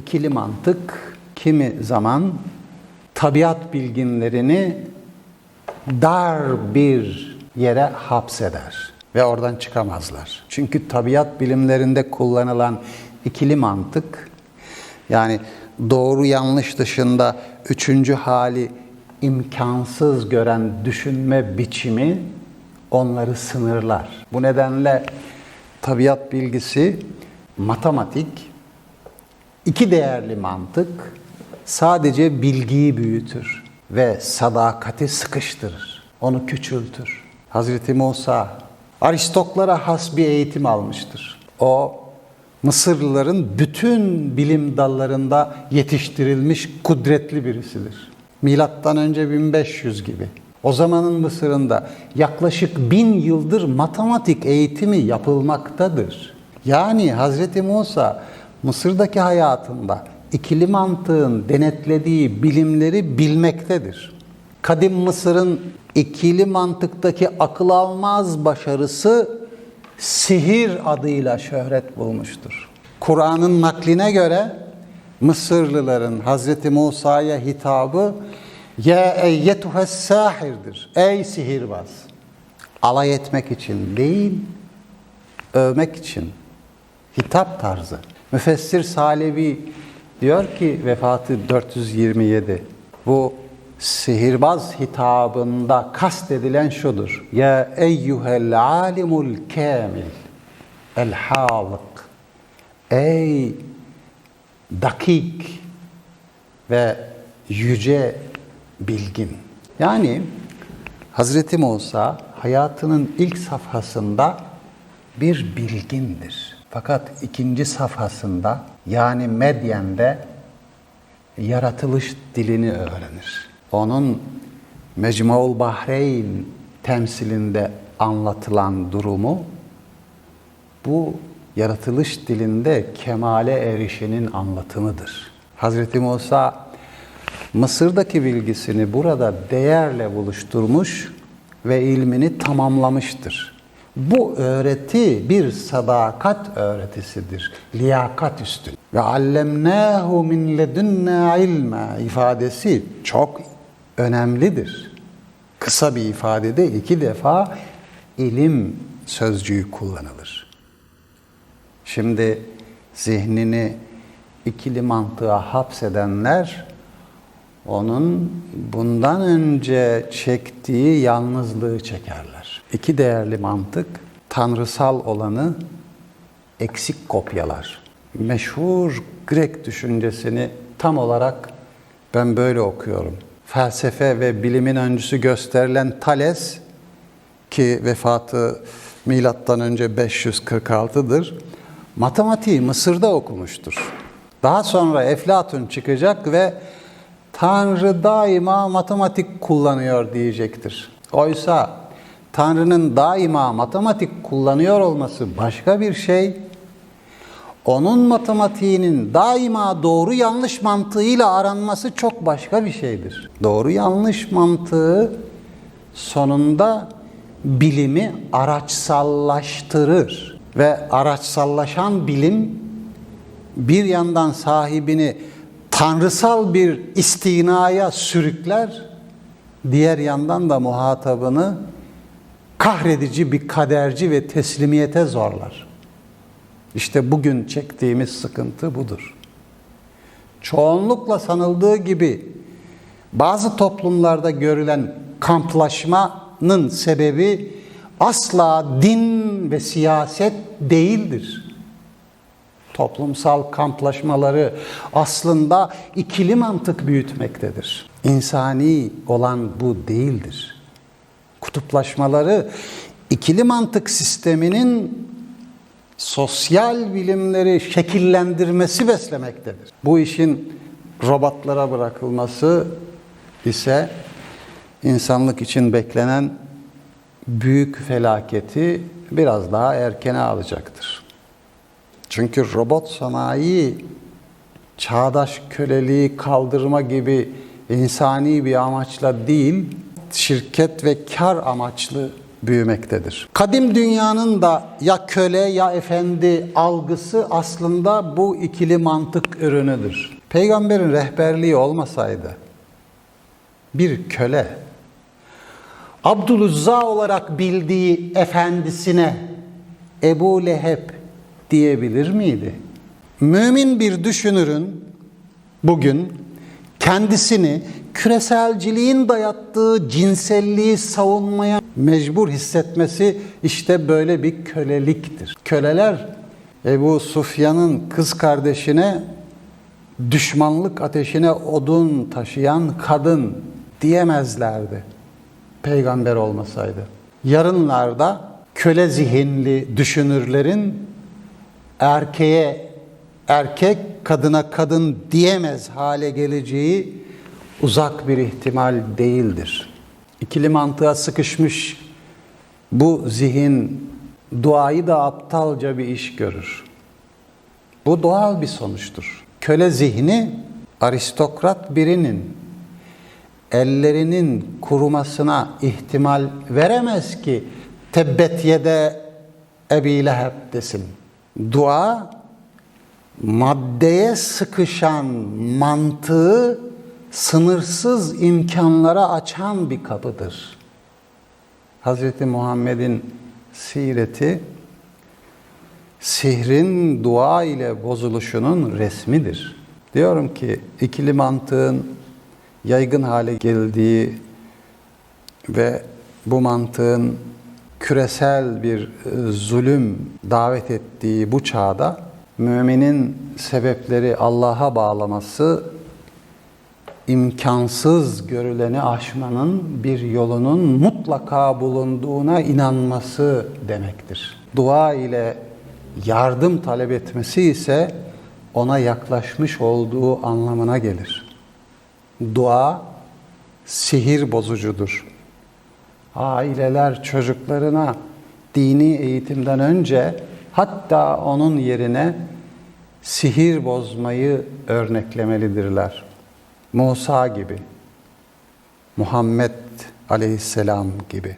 ikili mantık kimi zaman tabiat bilginlerini dar bir yere hapseder ve oradan çıkamazlar. Çünkü tabiat bilimlerinde kullanılan ikili mantık yani doğru yanlış dışında üçüncü hali imkansız gören düşünme biçimi onları sınırlar. Bu nedenle tabiat bilgisi, matematik, iki değerli mantık sadece bilgiyi büyütür ve sadakati sıkıştırır. Onu küçültür. Hazreti Musa Aristoklara has bir eğitim almıştır. O Mısırlıların bütün bilim dallarında yetiştirilmiş kudretli birisidir. Milattan önce 1500 gibi. O zamanın Mısır'ında yaklaşık bin yıldır matematik eğitimi yapılmaktadır. Yani Hazreti Musa Mısır'daki hayatında ikili mantığın denetlediği bilimleri bilmektedir. Kadim Mısır'ın ikili mantıktaki akıl almaz başarısı sihir adıyla şöhret bulmuştur. Kur'an'ın nakline göre Mısırlıların Hazreti Musa'ya hitabı ya eyyetuhes sahirdir. Ey sihirbaz. Alay etmek için değil, övmek için. Hitap tarzı. Müfessir Salebi diyor ki vefatı 427. Bu sihirbaz hitabında kastedilen şudur. Ya eyyuhel alimul kamil el halık. Ey dakik ve yüce bilgin. Yani Hazreti Musa hayatının ilk safhasında bir bilgindir. Fakat ikinci safhasında yani Medyen'de yaratılış dilini öğrenir. Onun Mecmuul Bahreyn temsilinde anlatılan durumu bu yaratılış dilinde kemale erişinin anlatımıdır. Hazreti Musa Mısır'daki bilgisini burada değerle buluşturmuş ve ilmini tamamlamıştır. Bu öğreti bir sadakat öğretisidir. Liyakat üstün. Ve allemnâhu min ledunna ilme ifadesi çok önemlidir. Kısa bir ifadede iki defa ilim sözcüğü kullanılır. Şimdi zihnini ikili mantığa hapsedenler onun bundan önce çektiği yalnızlığı çekerler. İki değerli mantık tanrısal olanı eksik kopyalar. Meşhur Grek düşüncesini tam olarak ben böyle okuyorum. Felsefe ve bilimin öncüsü gösterilen Thales ki vefatı milattan önce 546'dır. Matematiği Mısır'da okumuştur. Daha sonra Eflatun çıkacak ve Tanrı daima matematik kullanıyor diyecektir. Oysa Tanrı'nın daima matematik kullanıyor olması başka bir şey. Onun matematiğinin daima doğru yanlış mantığıyla aranması çok başka bir şeydir. Doğru yanlış mantığı sonunda bilimi araçsallaştırır ve araçsallaşan bilim bir yandan sahibini tanrısal bir istinaya sürükler, diğer yandan da muhatabını kahredici bir kaderci ve teslimiyete zorlar. İşte bugün çektiğimiz sıkıntı budur. Çoğunlukla sanıldığı gibi bazı toplumlarda görülen kamplaşmanın sebebi asla din ve siyaset değildir toplumsal kamplaşmaları aslında ikili mantık büyütmektedir. İnsani olan bu değildir. Kutuplaşmaları ikili mantık sisteminin sosyal bilimleri şekillendirmesi beslemektedir. Bu işin robotlara bırakılması ise insanlık için beklenen büyük felaketi biraz daha erkene alacaktır. Çünkü robot sanayi çağdaş köleliği kaldırma gibi insani bir amaçla değil, şirket ve kar amaçlı büyümektedir. Kadim dünyanın da ya köle ya efendi algısı aslında bu ikili mantık ürünüdür. Peygamberin rehberliği olmasaydı bir köle Abdülüzza olarak bildiği efendisine Ebu Leheb diyebilir miydi? Mümin bir düşünürün bugün kendisini küreselciliğin dayattığı cinselliği savunmaya mecbur hissetmesi işte böyle bir köleliktir. Köleler Ebu Sufyan'ın kız kardeşine düşmanlık ateşine odun taşıyan kadın diyemezlerdi peygamber olmasaydı. Yarınlarda köle zihinli düşünürlerin erkeğe erkek, kadına kadın diyemez hale geleceği uzak bir ihtimal değildir. İkili mantığa sıkışmış bu zihin duayı da aptalca bir iş görür. Bu doğal bir sonuçtur. Köle zihni aristokrat birinin ellerinin kurumasına ihtimal veremez ki tebbet yede Ebi Leheb desin. Dua maddeye sıkışan mantığı sınırsız imkanlara açan bir kapıdır. Hz. Muhammed'in sireti sihrin dua ile bozuluşunun resmidir. Diyorum ki ikili mantığın yaygın hale geldiği ve bu mantığın küresel bir e, zulüm davet ettiği bu çağda müminin sebepleri Allah'a bağlaması imkansız görüleni aşmanın bir yolunun mutlaka bulunduğuna inanması demektir. Dua ile yardım talep etmesi ise ona yaklaşmış olduğu anlamına gelir. Dua sihir bozucudur. Aileler çocuklarına dini eğitimden önce hatta onun yerine sihir bozmayı örneklemelidirler. Musa gibi, Muhammed aleyhisselam gibi.